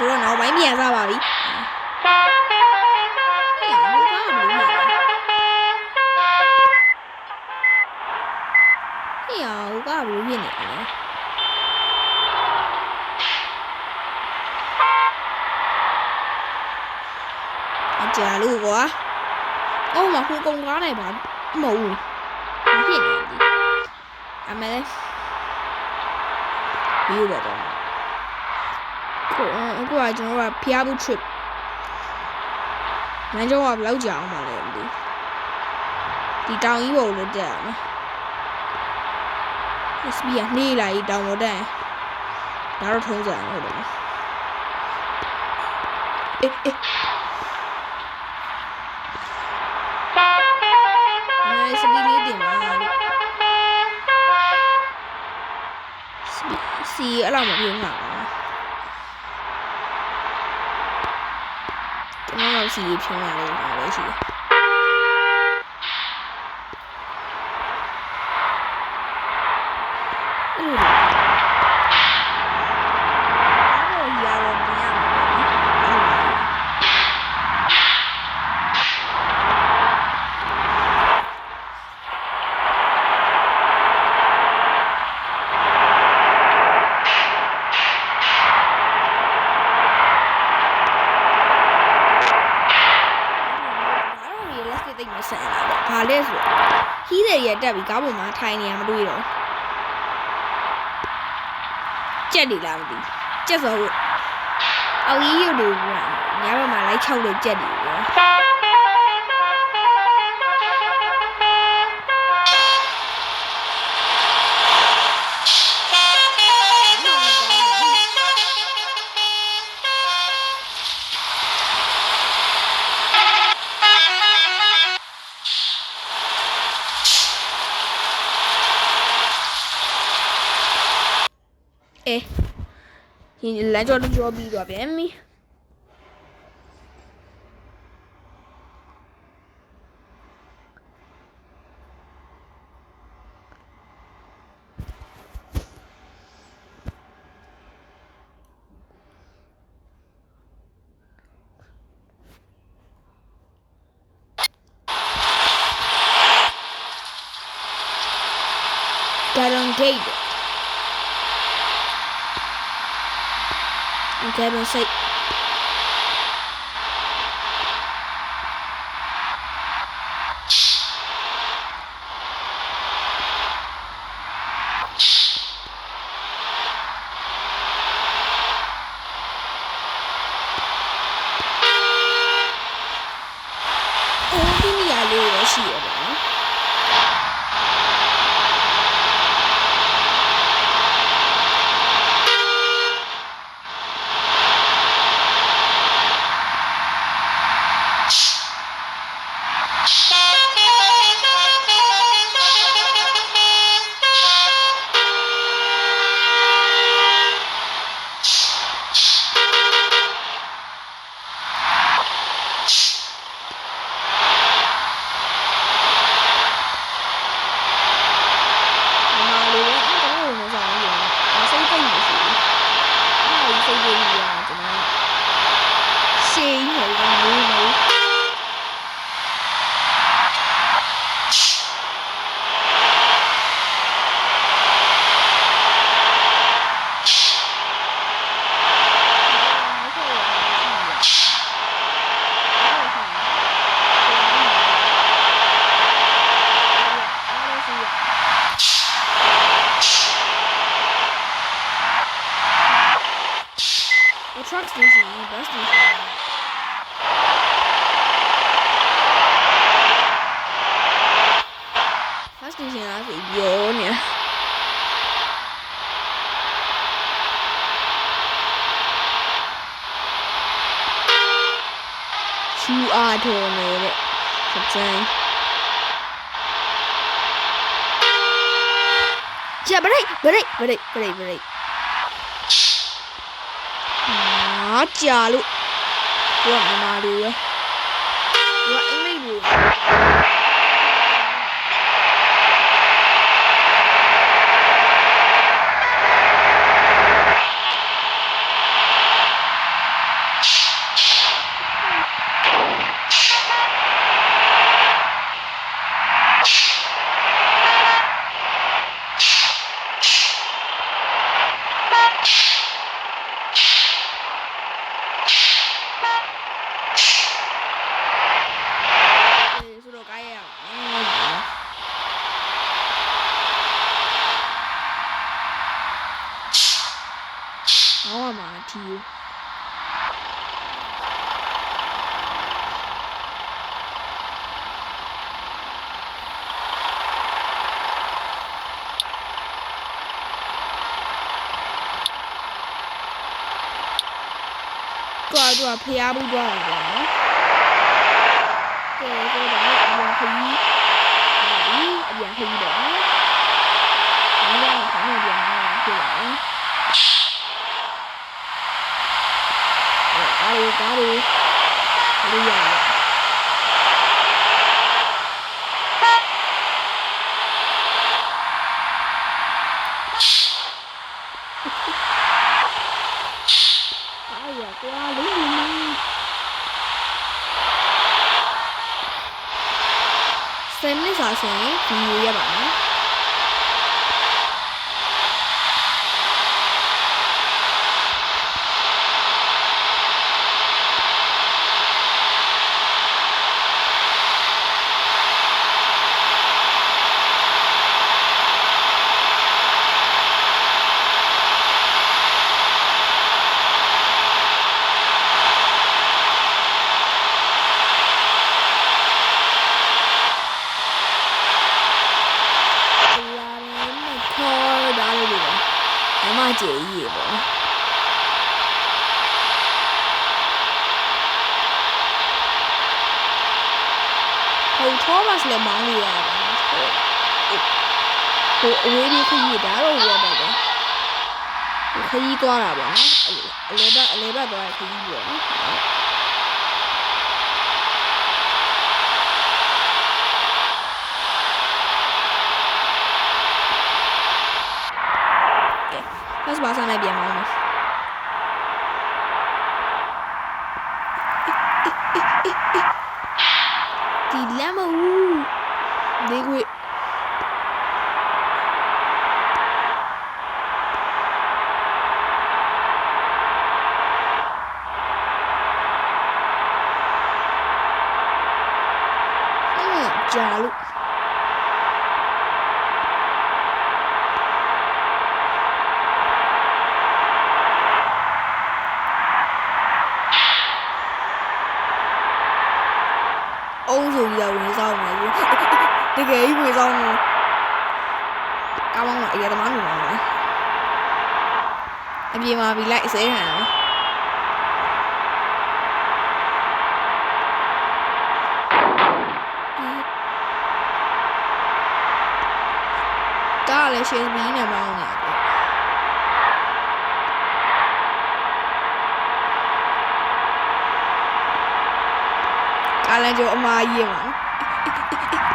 ဆိုတော့နောက်ပိုင်းပြန်စားပါပြီဟဲ့ဟိုကားကဘယ်လိုလဲဟဲ့ဟိုကားကဘယ်လိုဖြစ်နေလဲအကြာလို့ကွာအော်မဟိုကုံကားနိုင်ပါမဟုတ်ဘူးဘာဖြစ်နေလဲအမေဒီလိုတော့ ကိုအခုကကျွန်တော်ကဖျားဘူး trip လမ်းကြောကဘယ်လောက်ကြာအောင်မလဲမသိဒီတောင်ကြီးပေါ်လို့တက်ရမယ် SB ကနှေးလာကြီးတောင်ပေါ်တက်ရင်ဒါတော့ထုံးစံဟုတ်တယ်အေးအေးအဲစပီးလေးတင်ပါလို့စပီးစီအဲ့လောက်မပြောမှာပါကျွန်တော်တို့ စီဖြုံးလာလေးပါပဲရှိတယ်အဲ့လိုဘာလို့ရတော့မရမှာလဲဘာလို့ realistic သိမဆန်လာတော့ဘာလဲဆိုတော့ဟီးတယ်ရတက်ပြီးကားပေါ်မှာထိုင်နေရမတွေ့တော့ကြက်နေလားမသိဘူးကြက်စောလို့အောက်ကြီးရုပ်တွေကညဘက်မှာလိုက်ချောက်တဲ့ကြက်တွေပဲ အေးရင်လမ်းကြော တစ်ကြောပြီးတော့ပြန်ပြီဂါရန်ဂိတ် Gavin say Oh, ဒီနေရာလေးရရှိရပါနော် မြန်မာလိုပဲအဲ့ဒါကိုမဆောင်ဘူးရောအစိတ်သိမ့်မရှိဘူးအဲ့ဒါကြီးစိတ်သိမ့်ကြီးရကျွန်တော်ရှေးကြီးဟိုကမိုးမိုးအ truck station နဲ့ bus station ဘတ်စတေးရှင်းလားဆိုပြီးပြောနေ ချူအားထုံနေတဲ့စကြမ်းကြဘရိတ်ဘရိတ်ဘရိတ်ဘရိတ်ဘရိတ်ဟာကြာလို့သူကမြန်မာလူပဲသူကအင်္ဂလိပ်လူအေးဆိုတော့ကားရရအောင်ဟောင်းမှာထီး တွားတွားဖျားဘူးတွားတာပေါ့နော်ကဲဆိုတော့အပြန်ခရီးအဲဒီအပြန်ခရီးတော့နော်ဒီကခေါင်းနဲ့ပြန်လာတာဖြစ်ပါဘူးအဲကားလေးကားလေးလေးရတယ်အားရကွာလေးလေးမ ဆယ်မိနစ်စာဆိုရင်ဗီဒီယိုရပါမယ်ဒီလာလေးမခေါ်ဒါလေးတွေ ပဲအမကျေကြီးရေပေါ့နော်ဟိုထောမတ်လည်းမောင်းနေရတယ်ဟိုဟိုအဝေးကြီးခကြီးဒါတော့ဟိုရတယ်ပဲခကြီးသွားတာပေါ့နော်အလေဘက်အလေဘက်သွားတဲ့ခကြီးပေါ့နော် ဖတ်ပါစားနေပြန်မောင်းမယ်ဒီလမ်းမဦးဒီကွေအဲ့ကြာလို့အုံးဆိုပြီးတော့ဝင်ဆောင်နေဘူး တကယ်ကြီးဝင်ဆောင်နေကောင်းကောင်းလားအရေးသမားနေမှာလားအပြေမှာပြီးလိုက်ဆဲဟန်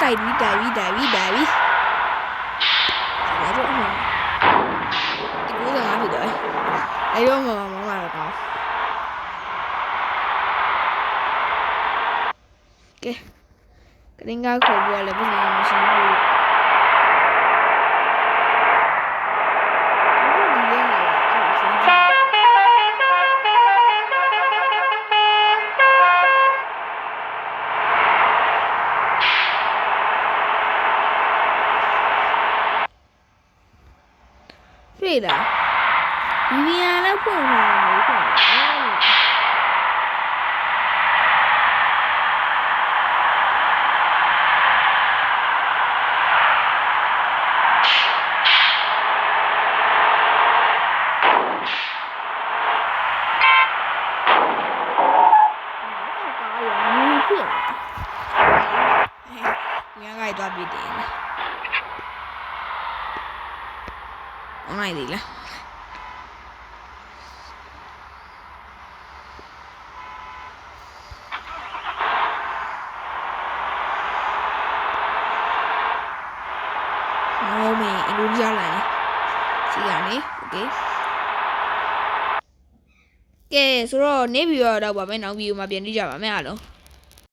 တယ်ကားလည်းကြောအမကြီးရမှာတိုက်ပြီးတိုက်ပြီးတိုက်ပြီးတိုက်ပြီးဒါကြောအမဒီကူးစံဖြစ်တယ်အဲ့တော့မမမမတော့ကောင်းကဲကရင်က တွေ့လားဒီနေရာလည်းဖွင့်ထားတယ်ဖွင့်တယ်ကားရမူဖြစ်လာငါကတော့ပြတ ယ်အွန်လိုင်းလေးလားဟောမေအင်ဒိုနီးရှားလိုင်းစီကနေโอเค ကဲဆိုတော့နေပြီးတော့တော့ပါမယ်နောက်ဗီဒီယိုမှာပြန်ကြည့်ကြပါမယ်အားလုံး